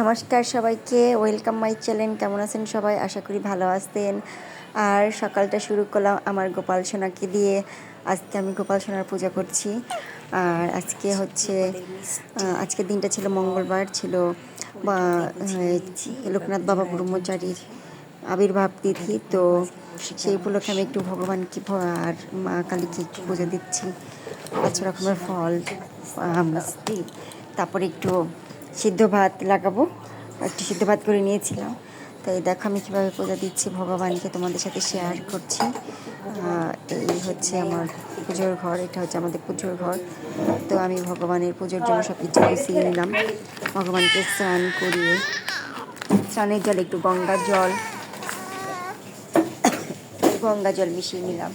নমস্কার সবাইকে, welcome my channel, কেমন আছেন সবাই? আশা করি ভালো আছেন। আর সকালটা শুরু করলাম আমার গোপাল সোনাকে দিয়ে। আজকে আমি গোপাল সোনার পূজা করছি। আর আজকে হচ্ছে আজকের দিনটা ছিল মঙ্গলবার, ছিল লোকনাথ বাবা ব্রহ্মচারীর আবির্ভাব তিথি। তো সেই উপলক্ষে আমি একটু ভগবানকে, আর মা কালীকে একটু পুজো দিচ্ছি। পাঁচ রকমের ফল তারপরে একটু সিদ্ধ ভাত লাগাবো। একটু সিদ্ধ ভাত করে নিয়েছিলাম। তাই দেখো আমি কীভাবে পূজা দিচ্ছি, ভগবানকে তোমাদের সাথে শেয়ার করছি। এই হচ্ছে আমার পুজোর ঘর, এটা হচ্ছে আমাদের পুজোর ঘর। তো আমি ভগবানের পুজোর জন্য সব কিছু গুছিয়ে নিলাম। ভগবানকে স্নান করিয়ে, স্নানের জল একটু গঙ্গার জল, গঙ্গা জল মিশিয়ে নিলাম।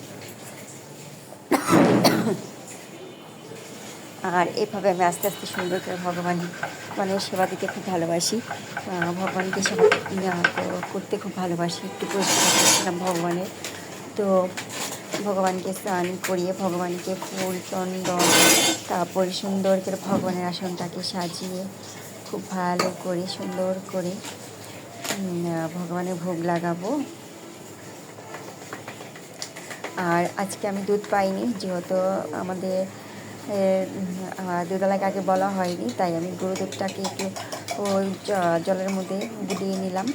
আর এভাবে আমি আস্তে আস্তে সুন্দর করে ভগবান মানে সেবা দিতে খুব ভালোবাসি। ভগবানকে সেবা করতে খুব ভালোবাসি, একটু পরিষ্কার করছিলাম ভগবানের। তো ভগবানকে স্নান করিয়ে ভগবানকে ফুল, চন্দন, তারপরে সুন্দর করে ভগবানের আসনটাকে সাজিয়ে খুব ভালো করে, সুন্দর করে ভগবানের ভোগ লাগাবো। আর আজকে আমি দুধ পাইনি, যেহেতু আমাদের দুধওয়ালাকে আগে বলা হয়নি, তাই আমি গরু দুধটাকে একটু ওই জলের মধ্যে গুলিয়ে নিলাম।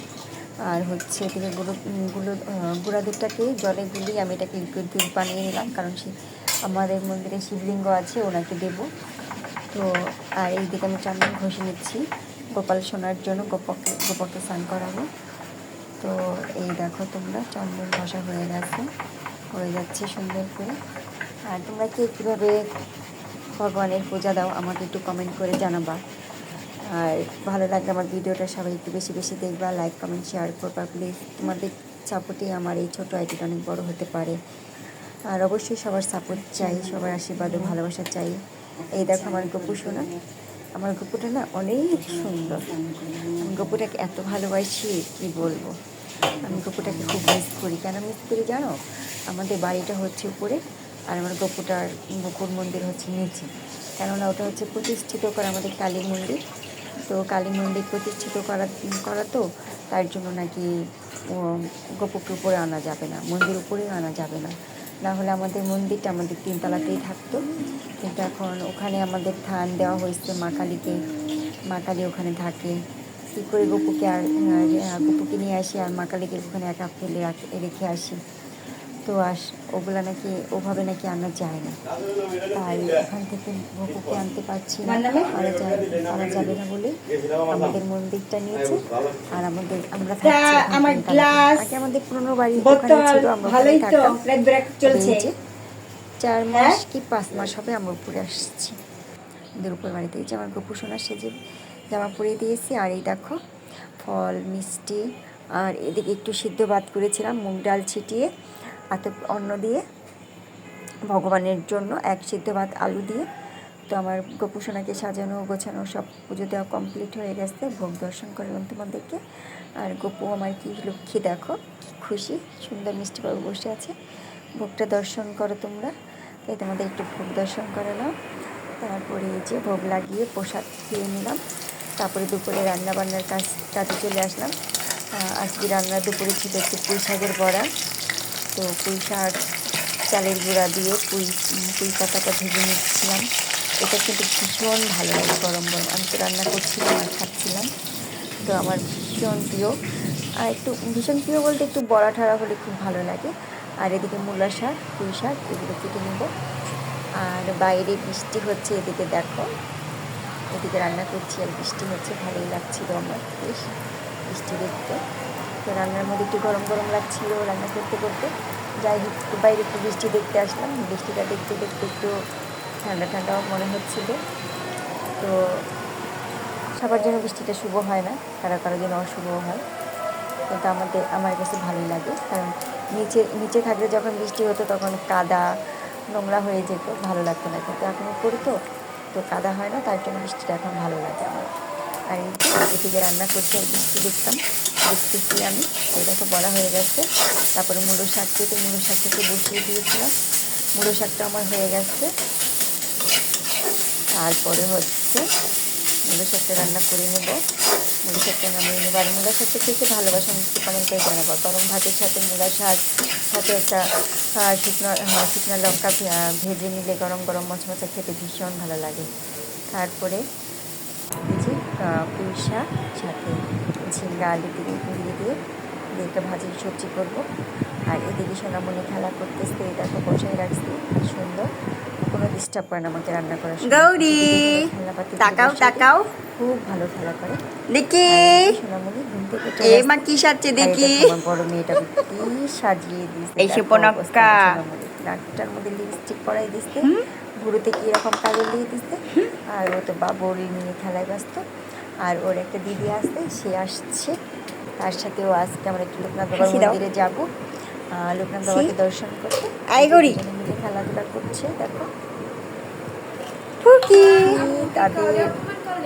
আর হচ্ছে এদিকে গুঁড়ো গুঁড়া দুধটাকে জলে গুলিয়ে আমি এটাকে দুধ বানিয়ে নিলাম, কারণ সে, আমাদের মন্দিরে শিবলিঙ্গ আছে, ওনাকে দেবো। তো, আর এইদিকে আমি চন্দন ঘষে নিচ্ছি। গোপাল সোনার জন্য গোপকে গোপকে স্নান করাবো। তো, এই দেখো তোমরা চন্দন ঘষা হয়ে গেছে, হয়ে যাচ্ছে সুন্দর করে। আর তোমরা কে কীভাবে ভগবানের পূজা দাও, আমাকে একটু কমেন্ট করে জানাবা। আর ভালো লাগলে আমার ভিডিওটা সবাই একটু বেশি বেশি দেখবা লাইক কমেন্ট শেয়ার করবা প্লিজ তোমাদের সাপোর্টেই আমার এই ছোটো আইডিটা অনেক বড় হতে পারে। আর অবশ্যই সবার সাপোর্ট চাই, সবার আশীর্বাদ ও ভালোবাসা চাই। এই দেখো আমার গপু শোনা আমার গপুটা না অনেক সুন্দর। গপুটাকে এত ভালোবাসি, কি বলব? আমি গপুটাকে খুব মিস করি। কেন মিস করি জানো? আমাদের বাড়িটা হচ্ছে উপরে। আর আমার গপুটার গপুর মন্দির হচ্ছে নিচে। কেননা ওটা হচ্ছে প্রতিষ্ঠিত করা আমাদের কালী মন্দির। তো কালী মন্দির প্রতিষ্ঠিত করা করা তো তার জন্য নাকি গপুকে উপরে আনা যাবে না, মন্দির উপরে আনা যাবে না। না হলে আমাদের মন্দিরটা আমাদের তিনতলাতেই থাকতো। কিন্তু এখন ওখানে আমাদের থান দেওয়া হয়েছে মা কালীকে, মা কালী ওখানে থাকে। কী করে গপুকে আর গপুকে নিয়ে আসি আর মা কালীকে ওখানে একা ফেলে রেখে আসি। তো আস ওগুলো নাকি ওভাবে নাকি আনা যায় না। তাই ওখান থেকে গপুকে আনতে পারছি না। আনা যায় আনা যাবে না বলে আমাদের মন্দিরটা নিয়েছে। আর আমাদের আমরা আমার গ্লাস, আগে আমাদের পুরনো বাড়ি ওখানে ছিল আমরা ভালোই তো ব্রেক ব্রেক চলছে। চার মাস হ্যাঁ? কি পাঁচ মাস হবে আমরা উপরে আসছি। আমাদের উপর বাড়িতে যে আমার গপু সোনা সেজে জামা পরিয়ে দিয়েছি আর এই দেখো ফল মিষ্টি আর এদিকে একটু সিদ্ধ ভাত করেছিলাম মুগ ডাল ছিটিয়ে। আত অন্ন দিয়ে, ভগবানের জন্য এক সিদ্ধ ভাত আলু দিয়ে, তো আমার গপু সোনাকে সাজানো, গোছানো সব পুজো দেওয়া কমপ্লিট হয়ে গেছে, ভোগ দর্শন করলাম তোমাদেরকে। আর গোপু আমার কি লক্ষ্মী দেখো খুশি, সুন্দর মিষ্টিবাবু বসে আছে, ভোগটা দর্শন করো তোমরা। তাই তোমাদের একটু ভোগ দর্শন করালাম তারপরে যে ভোগ লাগিয়ে প্রসাদ খেয়ে নিলাম। তারপরে দুপুরে রান্না বান্নার কাজ, কাজে চলে আসলাম। আজকে রান্না দুপুরে ছিল একটু পুঁই শাকের বড়া। তো পুঁই শাক, চালের গুঁড়া দিয়ে পুঁই পুঁই পাতাটা ভেজে নিচ্ছিলাম। এটা কিন্তু ভীষণ ভালো লাগে গরম গরম। আমি তো রান্না করছিলাম খাচ্ছিলাম। তো আমার ভীষণ প্রিয়। আর একটু, ভীষণ প্রিয় বলতে একটু বড়া ঠাড়া হলে খুব ভালো লাগে। আর এদিকে মূলা শাক, পুঁই শাক, এগুলো কেটে নেব। আর বাইরে বৃষ্টি হচ্ছে এদিকে দেখো। এদিকে রান্না করছি আর বৃষ্টি হচ্ছে, ভালোই লাগছিল আমার। বেশ, বৃষ্টি দেখতে। তো রান্নার মধ্যে একটু গরম গরম লাগছিল, রান্না করতে করতে। যাই একটু বাইরে একটু বৃষ্টি দেখতে আসলাম। বৃষ্টিটা দেখতে দেখতে একটু ঠান্ডা ঠান্ডাও মনে হচ্ছিল। তো সবার জন্য বৃষ্টিটা শুভ হয় না, কারও কারও জন্য অশুভ হয়। কিন্তু আমাদের, আমার কাছে ভালোই লাগে। কারণ নিচে নিচে থাকলে যখন বৃষ্টি হতো তখন কাদা নোংরা হয়ে যেত, ভালো লাগতো না। কিন্তু এখন উপরে তো কাদা হয় না, তার জন্য বৃষ্টিটা এখন ভালো লাগে আমার। আর এদিকে রান্না করতে বৃষ্টি দেখতাম। দেখতেছি আমি। এটা তো বড়া হয়ে গেছে। তারপরে মুলো শাক কেটে মুলো শাকটাকে বসিয়ে দিয়েছিলাম। মুলো শাকটা আমার হয়ে গেছে। তারপরে হচ্ছে মুলো শাকটা রান্না করে নেব। মুড়ি শাকটা নামিয়ে নেব। আর মূলা শাকটা খেতে ভালোবাসা মিষ্টি কমেন্ট করে জানাব। গরম ভাতের সাথে মূলা শাক, সাথে একটা শুকনো শুকনো লঙ্কা ভেজে নিলে গরম গরম মচমচা খেতে ভীষণ ভালো লাগে। তারপরে পুঁই শাক, সাথে ঝিঙ্গা আলু দিয়ে পুড়িয়ে দিয়ে দিয়ে একটা ভাজির সবজি করব। আর এদিকে সোনামণি খেলা করতেছে এটাকে বসায় রাখছি সুন্দর। কোনো ডিস্টার্ব করে না আমাকে রান্না করার গৌরী, তাকাও তাকাও। খুব ভালো খেলা করে। দেখি সোনামণি ঘুম থেকে এ মা কি সাজছে দেখি। বড় মেয়েটা কি সাজিয়ে দিয়েছে। এই সুপনক্কা। নাকটার মধ্যে লিপস্টিক পরাই দিচ্ছে ভুরুতে কি রকম কাজল দিয়ে দিচ্ছে আর ও তো বাবুর নিয়ে খেলায় ব্যস্ত। আর ওর একটা দিদি আসছে সে আসছে। তার সাথে ও আজকে আমরা একটু লোকনাথ বাবার মন্দিরে যাব। লোকনাথ বাবাকে দর্শন করতে। মিলে খেলাধুলা করছে দেখো। ফুকি তাদের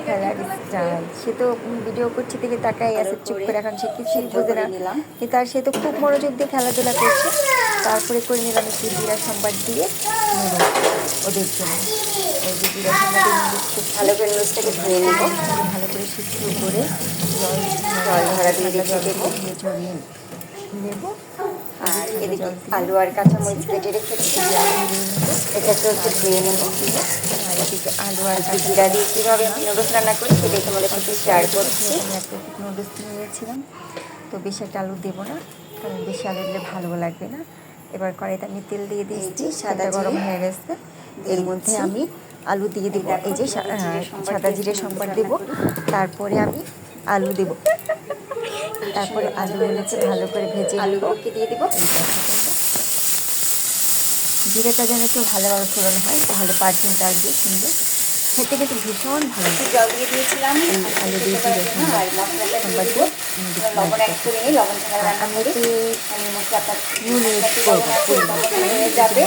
খেলার স্টাইল সে তো ভিডিও করছে থেকে তাকাই আছে চুপ করে এখন সে কিছু বোঝে না। নিলাম। কিন্তু আর সে তো খুব মনোযোগ দিয়ে খেলাধুলা করছে। তারপরে করে নিলাম একটু জিরা সম্বাদ দিয়ে। নেব ওদের জন্য খুব ভালো করে নুডলসটাকে ধুয়ে নেব। ভালো করে সিদ্ধ করে জল জল ধরা দিয়ে রেখে দেবো। ঝরিয়ে নেব। আর এদিকে আলু আর কাঁচামরিচ কেটে রেখেছি এটাকেও একটু ধুয়ে নেব। আর এদিকে আলু আর জিরা দিয়ে কীভাবে আমি নুডলস রান্না করি সেটাই তোমাদের সাথে শেয়ার করছি। আমি এক নুডলস নিয়েছিলাম। তো বেশি একটা আলু দেবো না কারণ বেশি আলু দিলে ভালো লাগবে না। এবার কড়াইতে আমি তেল দিয়ে দিয়েছি সাদা গরম হয়ে গেছে। এর মধ্যে আমি আলু দিয়ে দেবো এই যে সাদা জিরে রান্না দেবো। তারপরে আমি আলু দেবো। তারপরে আলু আলুগুলোকে ভালো করে ভেজে আলুগুলোকে দিয়ে দিব। জিরেটা যেন একটু ভালোভাবে ফোড়ন হয় তাহলে পারফিউমটা আসবে সুন্দর। খেতে কিন্তু ভীষণ ভালো লাগে জল দিয়ে দিয়েছিলাম। এই আলু দিয়ে করার দিলে জন্য, আর মশলাটা দিয়ে সম্বার দিব দিয়ে লবণ এক করে নিই লবণ ছাড়া রান্না আমি আমি মশলাটা নুন এড করব লবণ আছে, লবণ হয়ে যাবে।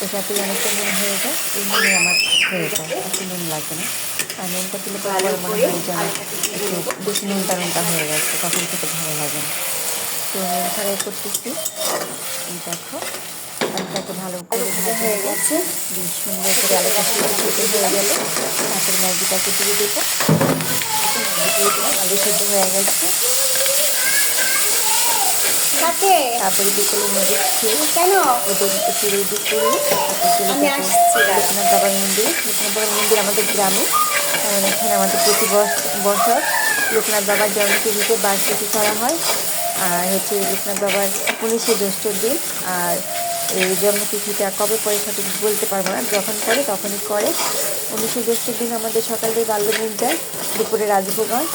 মশলাটা অনেকটা নুন হয়ে যায় এই নুনে আমার হয়ে যায়। একটু নুন লাগবে না। আর নুনটা দিলে পরে ভালো মনে হয় একটু বেশি নুনটা নুনটা হয়ে গেছে তখন খেতে ভালো লাগে না। তো নুন ছাড়াই করতেছি। এই দেখো। আলুটাকে ভালো করে ভাজা হয়ে গেছে বেশ সুন্দর করে আলুটা সিদ্ধ হয়ে গেলে। তারপরে ম্যাগিটাকে দিয়ে দেবো। দিয়ে দিলাম আলু সিদ্ধ হয়ে গেছে। তারপরে বিকেলে নদীর ছিল কেন? ওদের একটু রেডি করে। তারপর চলে আমি যাব আসছি। দাঁড়া। লোকনাথ বাবার মন্দির। লোকনাথ বাবার মন্দির আমাদের গ্রামে। কারণ এখানে আমাদের প্রতি বছর লোকনাথ বাবার জন্মতিথিতে বার্ষিকী করা হয়। আর হচ্ছে লোকনাথ বাবার উনিশে জ্যৈষ্ঠর দিন। আর এই জন্মতিথিটা কবে পরে সঠিক বলতে পারব না। যখন করে তখনই করে উনিশে জ্যৈষ্ঠের দিন আমাদের সকালে বাল্যভোগ দেয় দুপুরে রাজভোগ হয়।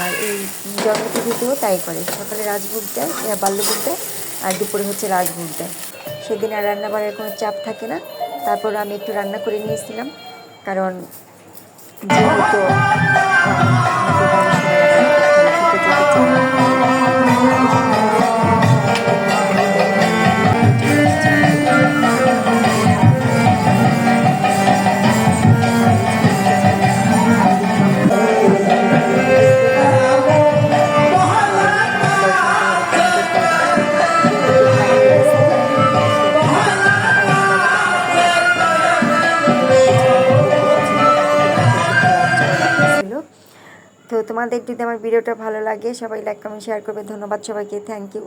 আর এই জন্মতিথিতেও তাই করে। সকালে রাজভোগ দেয় বাল্যভোগ দেয়, আর দুপুরে হচ্ছে রাজভোগ দেয়। সেদিন আর রান্না বাড়ার কোনো চাপ থাকে না। তারপর আমি একটু রান্না করে নিয়েছিলাম। কারণ যেহেতু তোমাদের যদি আমার ভিডিওটা ভালো লাগে, সবাই লাইক কমেন্ট শেয়ার করবে। ধন্যবাদ সবাইকে। Thank you